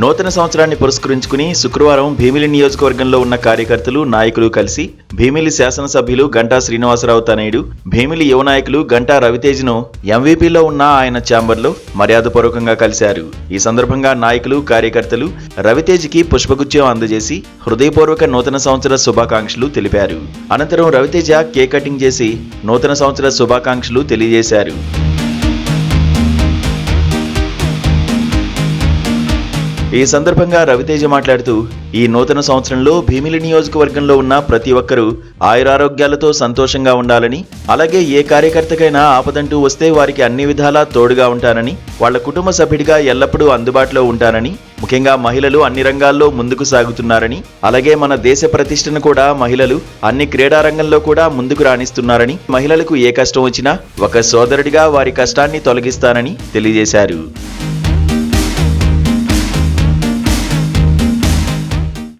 నూతన సంవత్సరాన్ని పురస్కరించుకుని శుక్రవారం భీమిలి నియోజకవర్గంలో ఉన్న కార్యకర్తలు నాయకులు కలిసి భీమిలి శాసనసభ్యులు గంటా శ్రీనివాసరావు తనయుడు భీమిలి యువ నాయకులు గంటా రవితేజ్ను ఎంవీపీలో ఉన్న ఆయన ఛాంబర్లో మర్యాదపూర్వకంగా కలిశారు. ఈ సందర్భంగా నాయకులు కార్యకర్తలు రవితేజ్కి పుష్పగుచ్చం అందజేసి హృదయపూర్వక నూతన సంవత్సర శుభాకాంక్షలు తెలిపారు. అనంతరం రవితేజ కేక్ కటింగ్ చేసి నూతన సంవత్సర శుభాకాంక్షలు తెలియజేశారు. ఈ సందర్భంగా రవితేజ మాట్లాడుతూ ఈ నూతన సంవత్సరంలో భీమిలి నియోజకవర్గంలో ఉన్న ప్రతి ఒక్కరూ ఆయురారోగ్యాలతో సంతోషంగా ఉండాలని అలాగే ఏ కార్యకర్తకైనా ఆపదంటూ వస్తే వారికి అన్ని విధాలా తోడుగా ఉంటానని వాళ్ళ కుటుంబ సభ్యుడిగా ఎల్లప్పుడూ అందుబాటులో ఉంటానని ముఖ్యంగా మహిళలు అన్ని రంగాల్లో ముందుకు సాగుతున్నారని అలాగే మన దేశ ప్రతిష్టను కూడా మహిళలు అన్ని క్రీడా రంగంలో కూడా ముందుకు రాణిస్తున్నారని మహిళలకు ఏ కష్టం వచ్చినా ఒక సోదరుడిగా వారి కష్టాన్ని తొలగిస్తానని తెలియజేశారు.